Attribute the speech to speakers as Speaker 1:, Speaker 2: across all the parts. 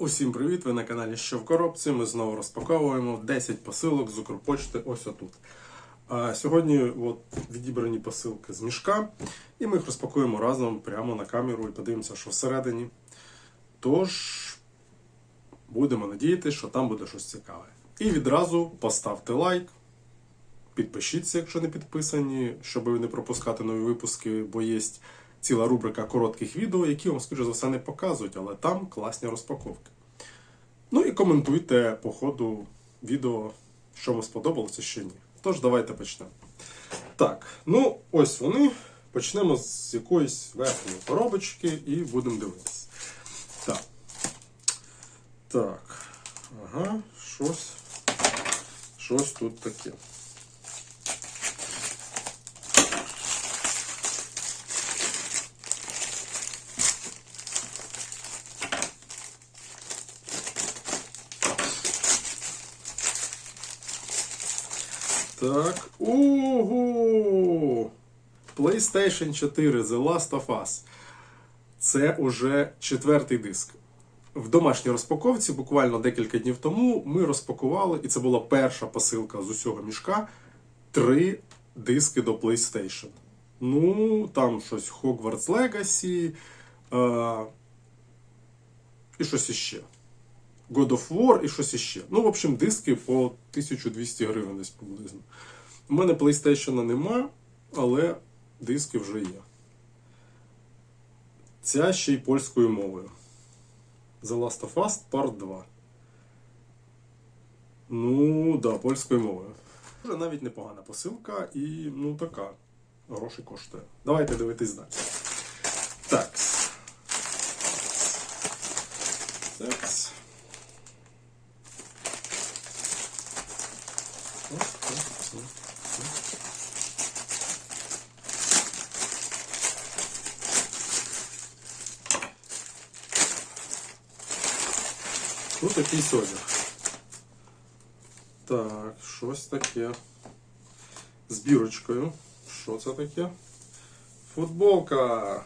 Speaker 1: Усім привіт! Ви на каналі Що в коробці. Ми знову розпаковуємо 10 посилок з Укрпочти ось отут. А сьогодні от, відібрані посилки з мішка, і ми їх розпакуємо разом прямо на камеру і подивимося, що всередині. Тож, будемо надіятися, що там буде щось цікаве. І відразу поставте лайк, підпишіться, якщо не підписані, щоб не пропускати нові випуски, бо є ціла рубрика коротких відео, які вам, скоріше за все, не показують, але там класні розпаковки. Ну і коментуйте по ходу відео, що вам сподобалося, що ні. Тож, давайте почнемо. Так, ну ось вони. Почнемо з якоїсь верхньої коробочки і будемо дивитися. Так. Так. Ага, щось. Щось тут таке. Так. Ого! PlayStation 4 The Last of Us. Це уже четвертий диск. В домашній розпаковці буквально декілька днів тому ми розпакували, і це була перша посилка з усього мішка. Три диски до PlayStation. Ну, там щось Hogwarts Legacy е- і щось іще. God of War і щось іще. Ну, в общем, диски по 1200 гривень десь приблизно. У мене PlayStation нема, але диски вже є. Ця ще й польською мовою. The Last of Us Part 2. Ну, да, польською мовою. Вже навіть непогана посилка і, ну, така. Гроші коштує. Давайте дивитись далі. Так. Так. Тут якийсь одяг. Так, щось таке. З бірочкою. Що це таке? Футболка.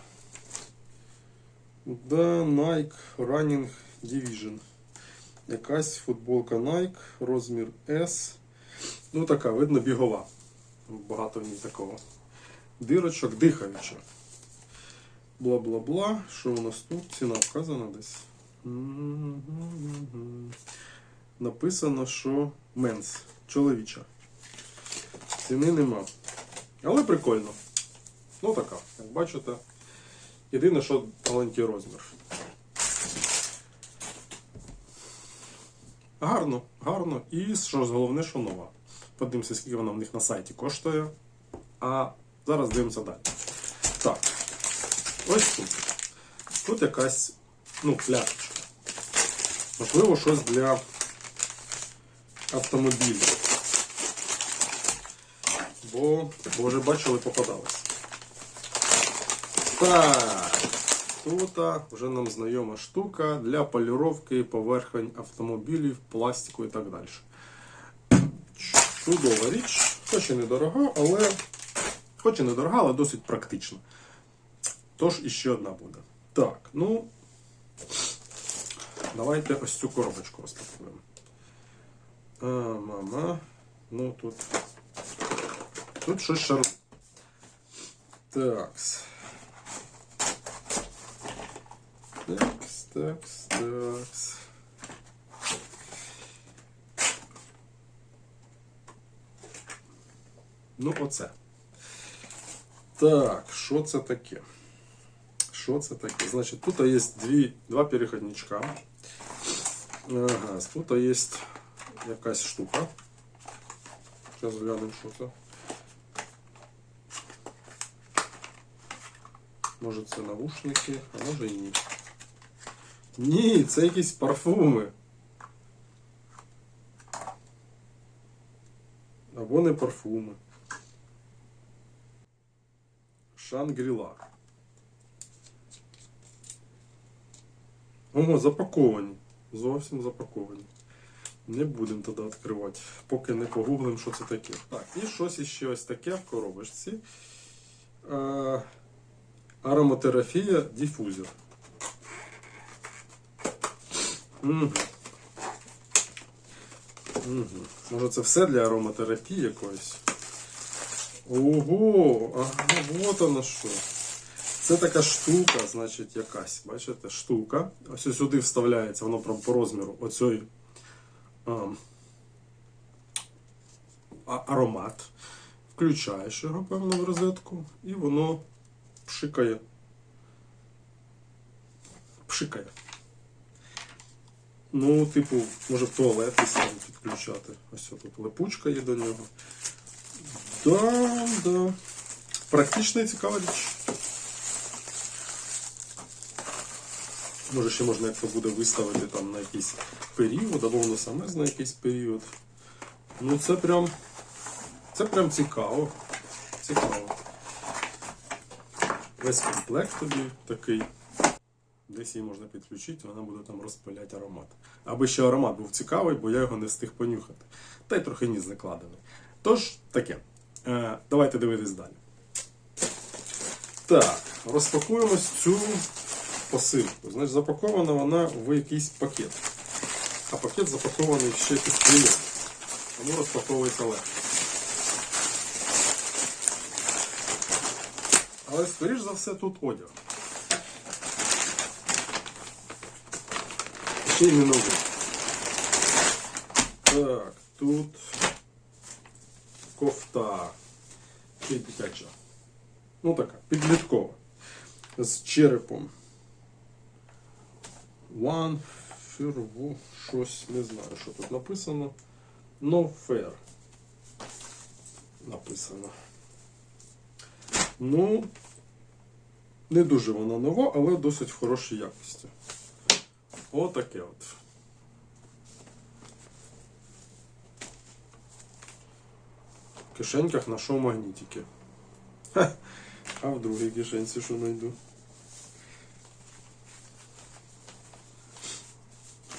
Speaker 1: Да, Nike Running Division. Якась футболка Nike, розмір S. Ну така, видно, бігова. Багато в ній такого. Дирочок дихаюча. Бла-бла-бла. Що у нас тут? Ціна вказана десь. Написано, що менс. Чоловіча. Ціни нема. Але прикольно. Ну така, як бачите. Єдине, що маленький розмір. Гарно, гарно. І що головне, що нова. Подивимося, скільки вона в них на сайті коштує. А зараз дивимося далі. Так. Ось тут. Тут якась, ну, пляшечка. Можливо, щось для автомобіля. Бо, бо вже бачили, попадалось. Так. Тут вже нам знайома штука для поліровки поверхонь автомобілів, пластику і так далі. Чудова річ, хоч і недорога, але хоч і недорога, але досить практична. Тож іще одна буде. Так, ну. Давайте ось цю коробочку розпакуємо. А, мама. Ну тут. Тут щось шар. Такс. Такс, такс, такс. Ну, оце. Так, що це таке? Що це таке? Значить, тут є дві, два переходничка. Ага, тут є якась штука. Зараз глянемо, що це. Може це навушники, а може і ні. Ні, це якісь парфуми. Або не парфуми. Шангріла. Ого, запаковані. Зовсім запаковані. Не будемо тоді відкривати, поки не погуглимо, що це таке. Так, і щось іще ось таке в коробочці. Е, ароматерапія дифузор. Угу. Угу. Може це все для ароматерапії якоїсь? Ого! Ага, вот воно що. Це така штука, значить, якась. Бачите, штука. Ось сюди вставляється, воно прям по розміру. Оцей ем, аромат. Включаєш його, певно, в розетку, і воно пшикає. Пшикає. Ну, типу, може в туалет десь там підключати. Ось тут липучка є до нього. Да, да. Практична і цікава річ. Може, ще можна як то буде виставити там на якийсь період, або воно саме на якийсь період. Ну це прям. Це прям цікаво. Цікаво. Весь комплект тобі такий. Десь її можна підключити, вона буде там розпиляти аромат. Аби ще аромат був цікавий, бо я його не встиг понюхати. Та й трохи ніс закладений. Тож, таке. Е, давайте дивитись далі. Так, розпакуємо цю посилку. Значить, запакована вона в якийсь пакет. А пакет запакований ще під клеєм. Тому розпаковується легко. Але, скоріш за все, тут одяг. Ще й не новий. Так, тут кофта. Дитяча. Ну така, підліткова. З черепом. One Furwu, щось не знаю, що тут написано. No fair. Написано. Ну, не дуже вона нова, але досить в хорошій якості. Отаке от. В кишеньках знайшов магнітики. Ха. А в другій кишенці що знайду?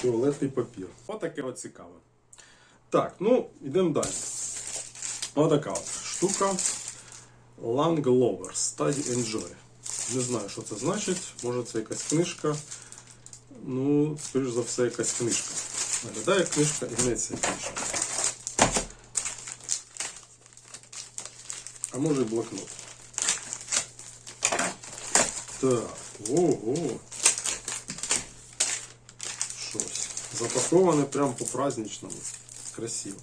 Speaker 1: Туалетний папір. Отаке от цікаве. Так, ну, йдемо далі. Отака от штука. Langlover Study Enjoy. Не знаю, що це значить. Може це якась книжка. Ну, скоріш за все, якась книжка. Виглядає книжка і гнеться книжка. А може і блокнот. Так, ого. Щось. Запаковане прям по-праздничному. Красиво.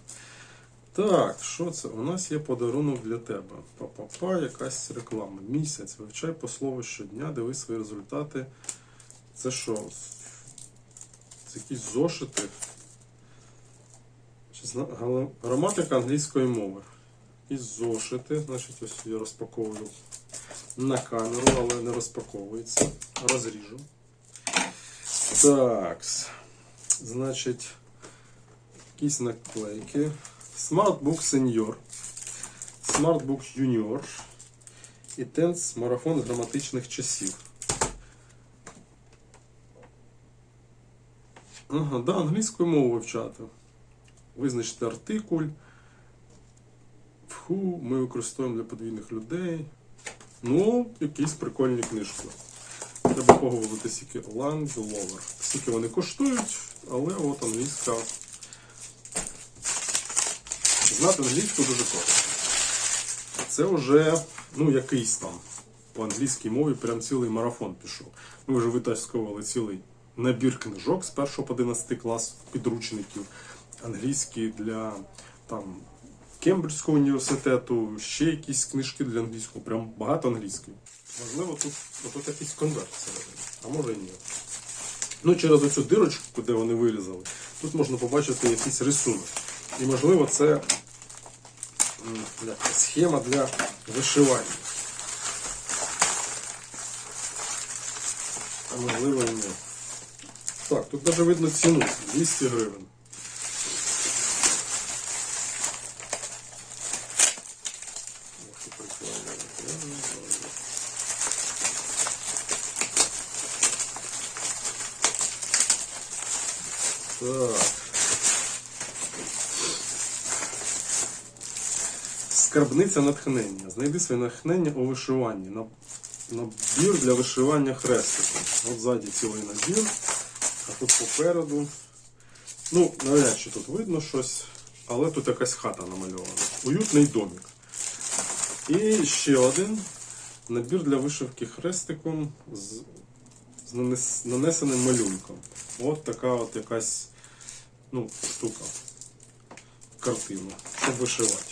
Speaker 1: Так, що це? У нас є подарунок для тебе. Па-па-па, якась реклама. Місяць. Вивчай по слову щодня, дивись свої результати. Це що? Це якісь зошити. Граматика англійської мови. Якісь зошити. Значить, ось я розпаковую на камеру, але не розпаковується. Розріжу. Так. Значить, якісь наклейки. Smartbook Senior. Smartbook Junior. І Tense марафон граматичних часів. Ага, да, англійською мову вивчати. Визначити артикуль. Фу, ми використовуємо для подвійних людей. Ну, якісь прикольні книжки. Треба погуглити скільки Land Lover. Скільки вони коштують, але от англійська. Знати англійську дуже корисно. Це вже ну, якийсь там по англійській мові прям цілий марафон пішов. Ми вже витаскували цілий набір книжок з 1 по 11 клас підручників, англійські для там, Кембриджського університету, ще якісь книжки для англійського, прям багато англійської. Можливо, тут, тут якийсь конверт всередині, а може і ні. Ну, через оцю дирочку, де вони вирізали, тут можна побачити якийсь рисунок. І можливо це, схема для вишивання. А можливо і ні. Так, тут навіть видно ціну 200 гривень. Ох, і прикольно. Так. Скарбниця натхнення. Знайди своє натхнення у вишиванні. Набір для вишивання хрестиком. От ззаді цілий набір. А тут попереду. Ну, навряд чи тут видно щось, але тут якась хата намальована. Уютний домик. І ще один набір для вишивки хрестиком з, з нанесеним малюнком. От така от якась ну, штука. Картина, щоб вишивати.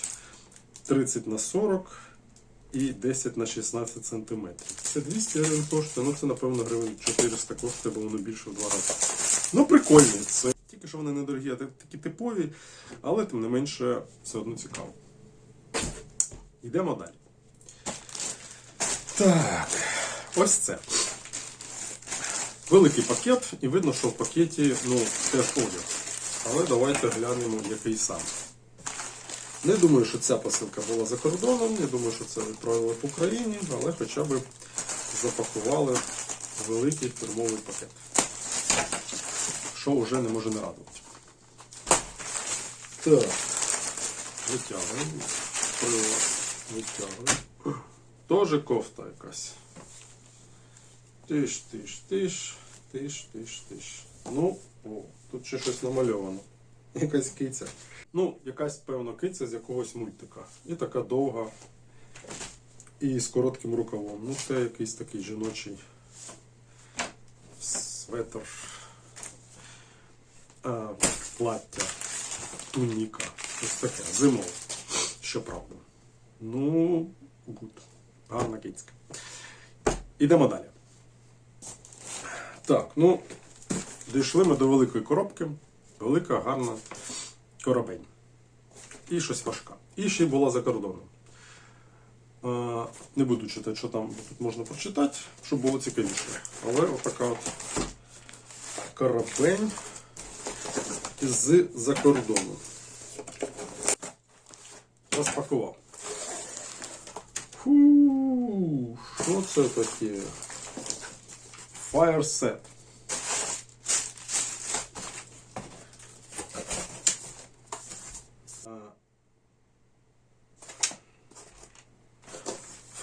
Speaker 1: 30 на 40 і 10 на 16 сантиметрів. Це 200 гривень коштує, ну це напевно гривень 400 коштує, бо воно більше в два рази. Ну, прикольні. Це тільки що вони недорогі, а такі типові, але тим не менше все одно цікаво. Йдемо далі. Так, ось це. Великий пакет, і видно, що в пакеті ну, теж одяг. Але давайте глянемо, який сам. Не думаю, що ця посилка була за кордоном, не думаю, що це відправили в Україні, але хоча б запакували великий фірмовий пакет. Що вже не може не радувати. Так. Витягуємо. Витягуємо. Тоже кофта якась. Тиш, тиш, тиш, тиш, тиш, тиш. Ну, о, тут ще щось намальовано. Якась киця. Ну, якась певно киця з якогось мультика. І така довга. І з коротким рукавом. Ну, це якийсь такий жіночий светр. А, плаття. Туніка. Щось таке. Зимове. Щоправда. Ну, гуд. Гарна кицька. Ідемо далі. Так, ну, дійшли ми до великої коробки. Велика, гарна коробень. І щось важка. І ще й була за кордоном. Е, Не буду читати, що там тут можна прочитати, щоб було цікавіше. Але отака от коробень з за кордону. Розпакував. Фу, що це таке? Fire set.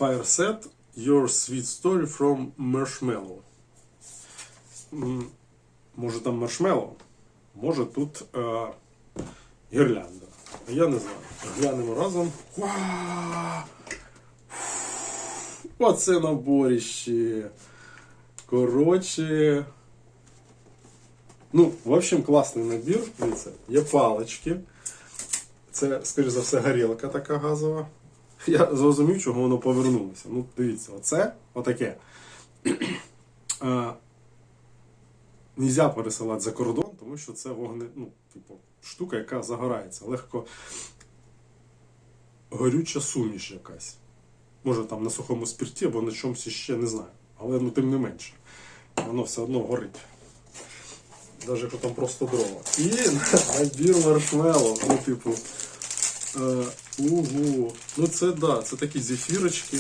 Speaker 1: Fire set Your Sweet Story from Marshmallow. Може там маршмеллоу, може тут е, гірлянда. Я не знаю. Глянемо разом. Оце наборище. Коротше. Ну, в общем, класний набір. Дивіться, є палички. Це, скоріш за все, горілка така газова. Я зрозумів, чого воно повернулося. Ну, дивіться, оце отаке. А, Нельзя пересилати за кордон, тому що це вогне, ну, типу, штука, яка загорається. Легко горюча суміш якась. Може там на сухому спирті або на чомусь ще не знаю. Але ну тим не менше. Воно все одно горить. Навіть якщо там просто дрова. І набір маршмеллоу. Ну, типу. Е, угу. Ну це да, це такі зефірочки.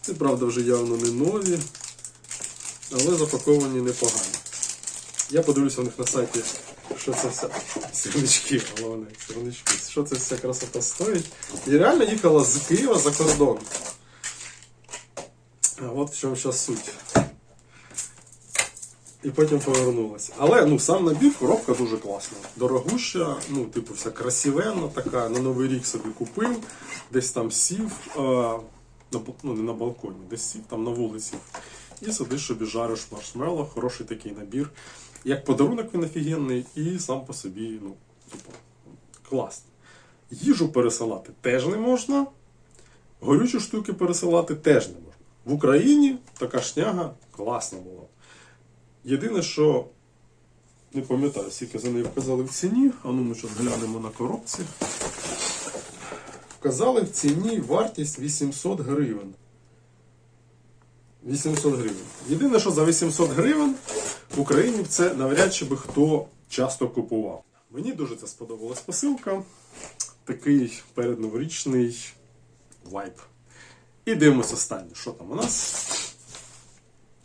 Speaker 1: Це правда вже явно не нові, але запаковані непогано. Я подивлюся у них на сайті, що це все. Сірнички, головне, сірнички. Що це вся красота стоїть. І реально їхала з Києва за кордон. А от в чому зараз суть. І потім повернулася. Але ну, сам набір, коробка дуже класна. Дорогуща, ну, типу, вся красивенна така. На Новий рік собі купив, десь там сів, а, на, ну не на балконі, десь сів там на вулиці. І сидиш собі жариш маршмелло, хороший такий набір. Як подарунок він офігенний, і сам по собі, ну, типу, класний. Їжу пересилати теж не можна. Горючі штуки пересилати теж не можна. В Україні така шняга класна була. Єдине, що не пам'ятаю, скільки за неї вказали в ціні. А ну ми зараз глянемо на коробці. Вказали в ціні вартість 800 гривень. 800 гривень. Єдине, що за 800 гривень в Україні це навряд чи би хто часто купував. Мені дуже це сподобалась посилка. Такий передноворічний вайб. І дивимося останнє. Що там у нас?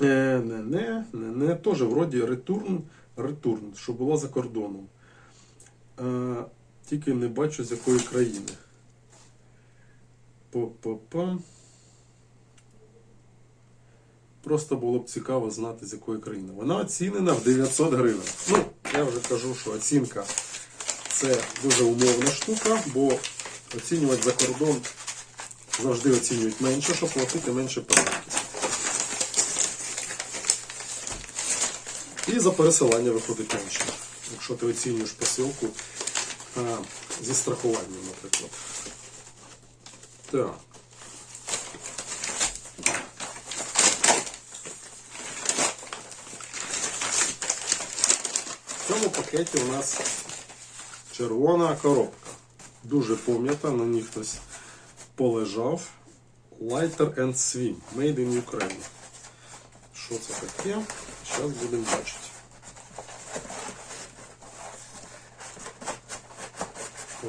Speaker 1: Е, не, не, не, не. Теж вроді ретурн, ретурн, що була за кордоном. Е, тільки не бачу з якої країни. По-па-пам. Просто було б цікаво знати, з якої країни. Вона оцінена в 900 гривень. Ну, я вже кажу, що оцінка це дуже умовна штука, бо оцінювати за кордон завжди оцінюють менше, щоб платити менше податки. І за пересилання виходить менше. Якщо ти оцінюєш посилку а, зі страхуванням, наприклад. Так. В цьому пакеті у нас червона коробка. Дуже пам'ята, на ній хтось полежав. Lighter and Swim. Made in Ukraine. Що це таке? Зараз будемо бачити.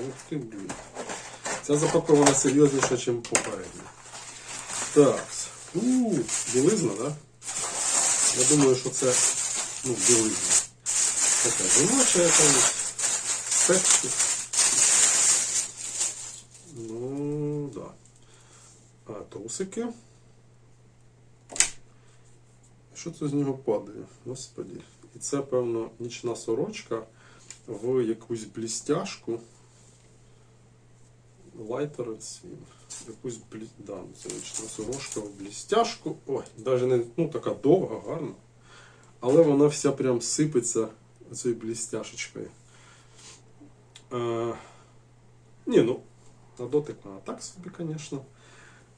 Speaker 1: Ух ти, блін. Ця запакована серйозніше, ніж попередня. Так. У, білизна, так? Да? Я думаю, що це ну, білизна. Така жіноча якась. Сексі. Ну, да. А, трусики. Що це з нього падає? Господи. І це, певно, нічна сорочка в якусь блістяшку. Лайтер свін. Якусь блі... да, це нічна в блістяшку. Ой, навіть не ну, така довга, гарна. Але вона вся прям сипеться цією блістяшечкою. Е, ні, ну, на дотик вона так собі, звісно.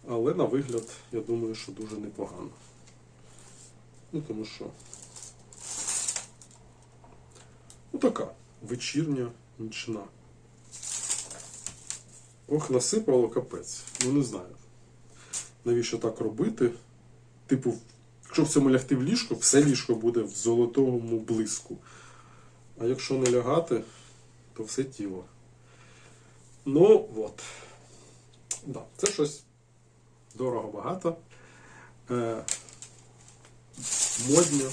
Speaker 1: Але на вигляд, я думаю, що дуже непогано. Ну, тому що. Ну, така вечірня, нічна. Ох, насипало капець. Ну не знаю. Навіщо так робити? Типу, якщо в цьому лягти в ліжко, все ліжко буде в золотому блиску. А якщо не лягати, то все тіло. Ну, от. Да, це щось дорого багато. Е, модно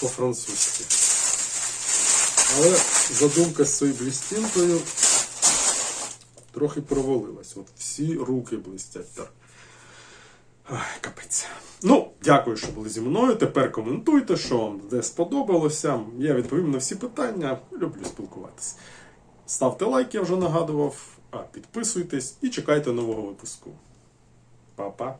Speaker 1: по-французьки. Але задумка з цією блістінкою трохи провалилась. От всі руки блистять так. Ай, капець. Ну, дякую, що були зі мною. Тепер коментуйте, що вам де сподобалося. Я відповім на всі питання. Люблю спілкуватись. Ставте лайк, я вже нагадував. А підписуйтесь і чекайте нового випуску. Па-па.